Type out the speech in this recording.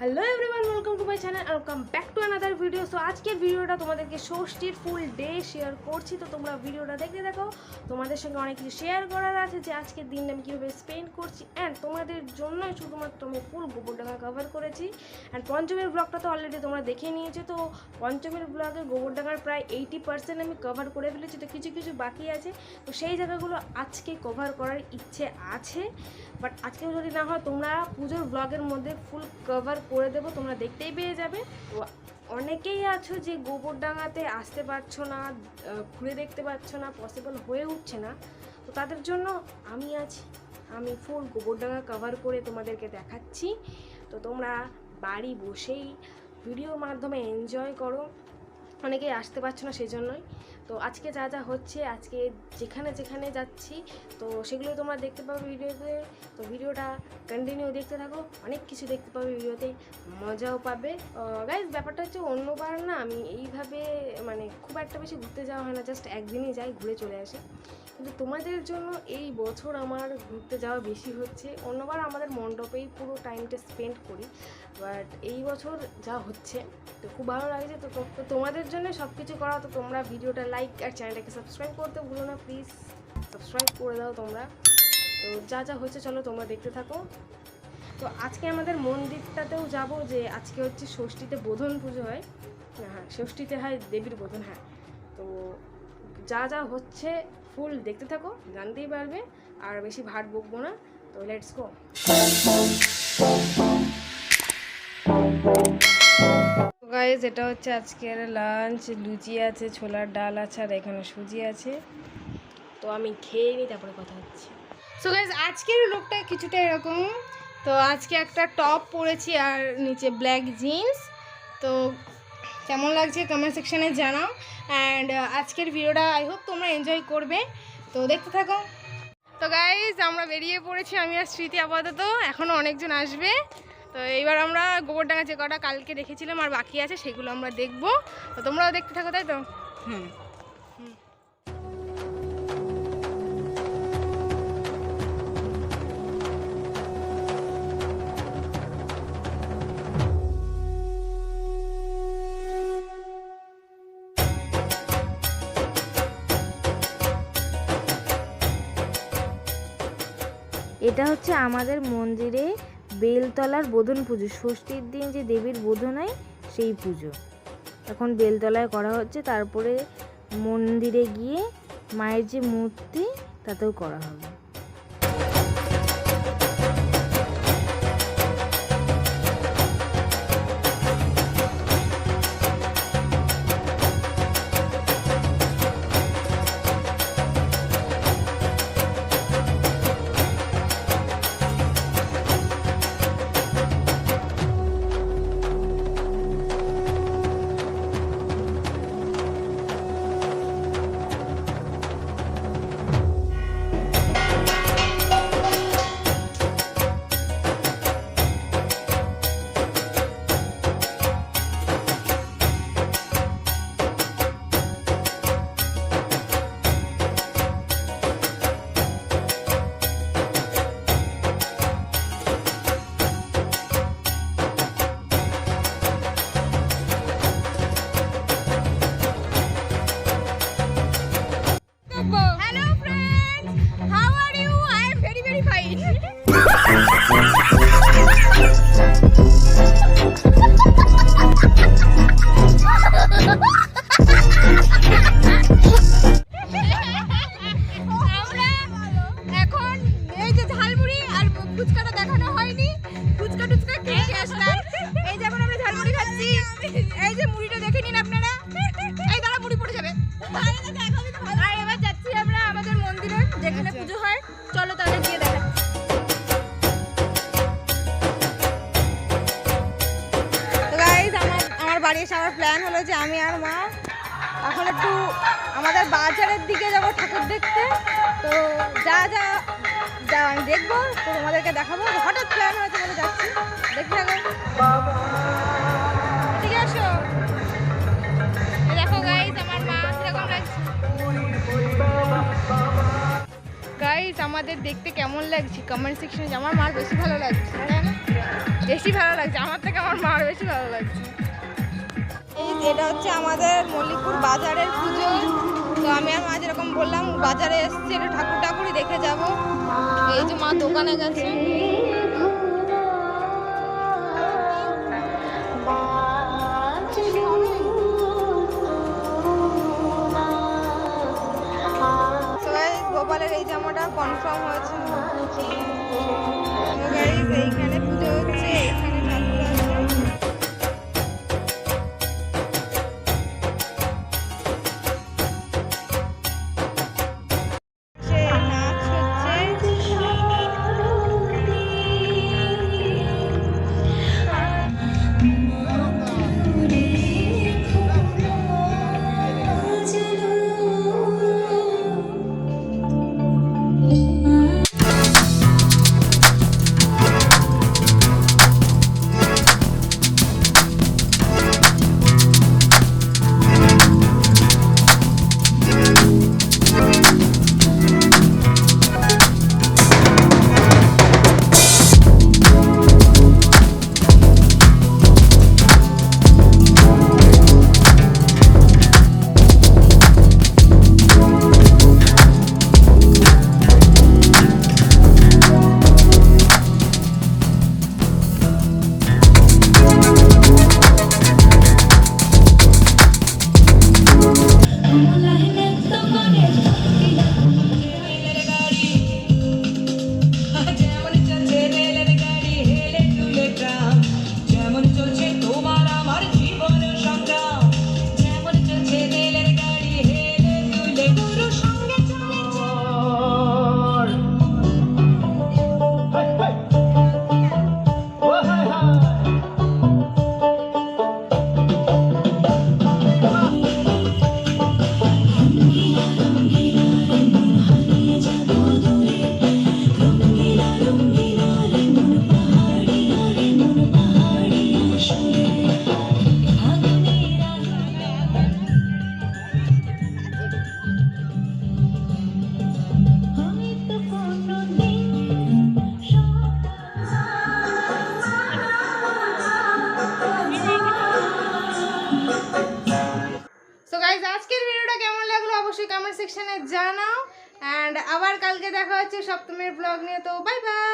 Hello everyone welcome to my channel welcome back to another video so আজকের ভিডিওটা তোমাদেরকে ষষ্ঠীর ফুল ডে শেয়ার করছি। তো তোমরা ভিডিওটা দেখতে দেখো তোমাদের সঙ্গে অনেক কিছু শেয়ার করার আছে যে আজকের দিনটা আমি কীভাবে স্পেন্ড করছি। অ্যান্ড তোমাদের জন্যই শুধুমাত্র আমি ফুল গোবরডাঙ্গা কভার করেছি। অ্যান্ড পঞ্চমের ব্লগটা তো অলরেডি তোমরা দেখে নিয়েছো। তো পঞ্চমের ব্লগে গোবরডাঙ্গার প্রায় এইটি পার্সেন্ট আমি কভার করে ফেলেছি। তো কিছু কিছু বাকি আছে। তো সেই জায়গাগুলো আজকে কভার করার ইচ্ছে আছে। বাট আজকে যদি না হয়, তোমরা পুজোর ব্লগের মধ্যে ফুল কভার করে দেবো, তোমরা দেখতেই পেয়ে যাবে। অনেকেই আছো যে গোবরডাঙ্গাতে আসতে পারছ না ঘুরে দেখতে পাচ্ছ না পসিবল হয়ে উঠছে না। তো তাদের জন্য আমি আছি। আমি ফুল গোবরডাঙ্গা কভার করে তোমাদেরকে দেখাচ্ছি। তো তোমরা বাড়ি বসেই ভিডিওর মাধ্যমে এনজয় করো। অনেকেই আসতে পারছ না সেই জন্যই তো আজকে যা যা হচ্ছে, আজকে যেখানে যেখানে যাচ্ছি, তো সেগুলো তোমরা দেখতে পাবে ভিডিওতে। তো ভিডিওটা কন্টিনিউ দেখতে থাকো, অনেক কিছু দেখতে পাবে ভিডিওতে, মজাও পাবে। গাইজ ব্যাপারটা হচ্ছে অন্যবার না, আমি এইভাবে মানে খুব একটা বেশি ঘুরতে যাওয়া হয় না জাস্ট একদিনই যাই, ঘুরে চলে আসি। কিন্তু তোমাদের জন্য এই বছর আমার ঘুরতে যাওয়া বেশি হচ্ছে। অন্যবার আমাদের মণ্ডপেই পুরো টাইমটা স্পেন্ড করি। বাট এই বছর যা হচ্ছে, তো খুব ভালো লাগছে। তো তোমাদের জন্য সব কিছু করা, তো তোমরা ভিডিওটা লাইক আর চ্যানেলটাকে সাবস্ক্রাইব করতে ভুলো না প্লিজ সাবস্ক্রাইব করে দাও তোমরা। তো যা যা হচ্ছে, চলো তোমরা দেখতে থাকো। তো আজকে আমাদের মন্দিরটাতেও যাব যে আজকে হচ্ছে ষষ্ঠীতে বোধন পুজো হয়। হ্যাঁ ষষ্ঠীতে হয় দেবীর বোধন হ্যাঁ। তো যা যা হচ্ছে ফুল দেখতে থাকো, জানতেই পারবে, আর বেশি ভাট বকবো না, তো লেটস গো গাইজ এটা হচ্ছে আজকের লাঞ্চ লুচি আছে, ছোলার ডাল আছে, আর এখানে সুজি আছে। তো আমি খেয়ে নিই, তারপরে কথা হচ্ছে। সো গাইজ আজকের লোকটা কিছুটা এরকম। তো আজকে একটা টপ পরেছি, আর নিচে ব্ল্যাক জিন্স তো কেমন লাগছে কমেন্ট সেকশানে জানাও। অ্যান্ড আজকের ভিডিওটা আই হোপ তোমরা এনজয় করবে। তো দেখতে থাকো। তো গাইজ আমরা বেরিয়ে পড়েছি আমি আর স্মৃতি আপাতত। এখনও অনেকজন আসবে। তো এইবার আমরা গোবরডাঙ্গা যে কটা কালকে দেখেছিলাম আর বাকি আছে সেগুলো আমরা দেখব। তো তোমরাও দেখতে থাকো, তাই তো? হুম। এটা হচ্ছে আমাদের মন্দিরে বেলতলার বোধন পুজো। ষষ্ঠীর দিন যে দেবীর বোধন হয়, সেই পুজো। এখন বেলতলায় করা হচ্ছে, তারপরে মন্দিরে গিয়ে মায়ের যে মূর্তি, তাতেও করা হবে। হলো যে আমি আর মা এখন একটু আমাদের বাজারের দিকে যাব ঠাকুর দেখতে। তো যা যা যা আমি দেখব, তো তোমাদেরকে দেখাবো। হঠাৎ প্ল্যান হয়েছে বলে যাচ্ছি। দেখতে থাকো। ঠিক এই দেখো গাইজ আমার গাইজ আমাদের দেখতে কেমন লাগছে? কমেন্ট সেকশনে আমার মার বেশি ভালো লাগছে বেশি ভালো লাগছে। আমার থেকে আমার মার বেশি ভালো লাগছে। এটা হচ্ছে আমাদের মল্লিকপুর বাজারের পুজো। তো আমি আর মা যেরকম বললাম, বাজারে এসছি, একটু ঠাকুর ঠাকুরই দেখে যাব। এই যে মা দোকানে গেছে। সেকশনে জানাও অ্যান্ড আবার কালকে দেখা হচ্ছে সপ্তমের ব্লগ নিয়ে তো বাই বাই